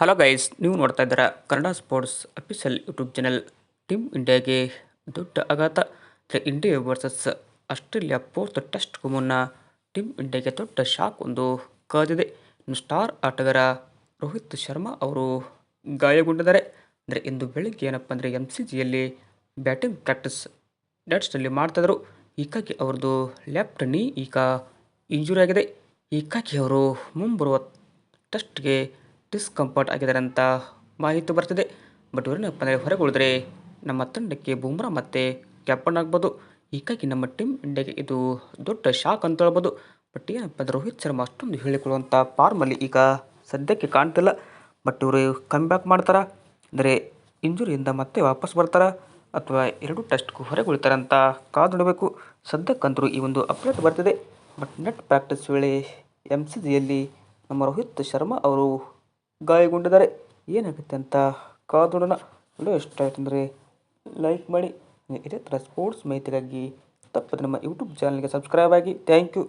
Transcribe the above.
Hello guys, ನೀವು ನೋಡ್ತಾ ಇದ್ದೀರಾ Kannada sports official YouTube channel team ಇಂಡಿಯಾಗೆ ದೊಡ್ಡ ಆಘಾತ. ಇಂಡಿಯಾ ವರ್ಸಸ್ ಆಸ್ಟ್ರೇಲಿಯಾ ಫೋರ್ತ್ ಟೆಸ್ಟ್ಗೂ ಮುನ್ನ ಟೀಮ್ ಇಂಡಿಯಾಗೆ ದೊಡ್ಡ ಶಾಕ್ ಒಂದು ಕಾದಿದೆ ಇನ್ನು ಸ್ಟಾರ್ ಆಟಗಾರ ರೋಹಿತ್ ಶರ್ಮಾ ಅವರು ಗಾಯಗೊಂಡಿದ್ದಾರೆ. ಅಂದರೆ ಇಂದು ಬೆಳಿಗ್ಗೆ ಏನಪ್ಪ ಅಂದರೆ ಎಂ ಸಿ ಜಿಯಲ್ಲಿ ಬ್ಯಾಟಿಂಗ್ ಪ್ರಾಕ್ಟೀಸ್ ನೆಟ್ಸ್ನಲ್ಲಿ ಮಾಡ್ತಾಯಿದ್ರು ಹೀಗಾಗಿ ಅವ್ರದ್ದು ಲೆಫ್ಟ್ ನೀ ಈಗ ಇಂಜುರಿ ಆಗಿದೆ. ಹೀಗಾಗಿ ಅವರು ಮುಂಬರುವ ಟೆಸ್ಟ್ಗೆ ಡಿಸ್ಕಂಫರ್ಟ್ ಆಗಿದ್ದಾರೆ ಅಂತ ಮಾಹಿತಿ ಬರ್ತಿದೆ ಬಟ್ ಇವರೇನಪ್ಪ ಪಂದ್ಯ ಹೊರಗೆ ಉಳಿದ್ರೆ ನಮ್ಮ ತಂಡಕ್ಕೆ ಬೂಮ್ರಾ ಮತ್ತೆ ಕ್ಯಾಪ್ಟನ್ ಆಗ್ಬೋದು. ಹೀಗಾಗಿ ನಮ್ಮ ಟೀಮ್ ಇಂಡಿಯಾಗೆ ಇದು ದೊಡ್ಡ ಶಾಕ್ ಅಂತ ಹೇಳ್ಬೋದು. ಬಟ್ ಏನಪ್ಪ ಅಂದರೆ ರೋಹಿತ್ ಶರ್ಮಾ ಅಷ್ಟೊಂದು ಹೇಳಿಕೊಳ್ಳುವಂಥ ಫಾರ್ಮಲ್ಲಿ ಈಗ ಸದ್ಯಕ್ಕೆ ಕಾಣ್ತಿಲ್ಲ. ಬಟ್ ಇವರು ಕಮ್ ಬ್ಯಾಕ್ ಮಾಡ್ತಾರಾ? ಅಂದರೆ ಇಂಜುರಿಯಿಂದ ಮತ್ತೆ ವಾಪಸ್ ಬರ್ತಾರಾ? ಅಥವಾ ಎರಡು ಟೆಸ್ಟ್ಗೂ ಹೊರಗೆ ಉಳಿತಾರೆ ಅಂತ ಕಾದು ನೋಡಬೇಕು ಸದ್ಯಕ್ಕಂತರೂ ಈ ಒಂದು ಅಪ್ಡೇಟ್ ಬರ್ತಿದೆ. ಬಟ್ ನೆಟ್ ಪ್ರಾಕ್ಟೀಸ್ ವೇಳೆ ಎಂ ಸಿ ಜಿಯಲ್ಲಿ ನಮ್ಮ ರೋಹಿತ್ ಶರ್ಮಾ ಅವರು ಗಾಯಗೊಂಡಿದ್ದಾರೆ. ಏನಾಗುತ್ತೆ ಅಂತ ಕಾದೋಡೋಣ. ವಿಡಿಯೋ ಇಷ್ಟ ಆಯ್ತು ಅಂದರೆ ಲೈಕ್ ಮಾಡಿ. ಇದೇ ಥರ ಸ್ಪೋರ್ಟ್ಸ್ ಮಾಹಿತಿಗಾಗಿ ತಪ್ಪದೆ ನಮ್ಮ ಯೂಟ್ಯೂಬ್ ಚಾನಲ್ಗೆ ಸಬ್ಸ್ಕ್ರೈಬ್ ಆಗಿ. Thank you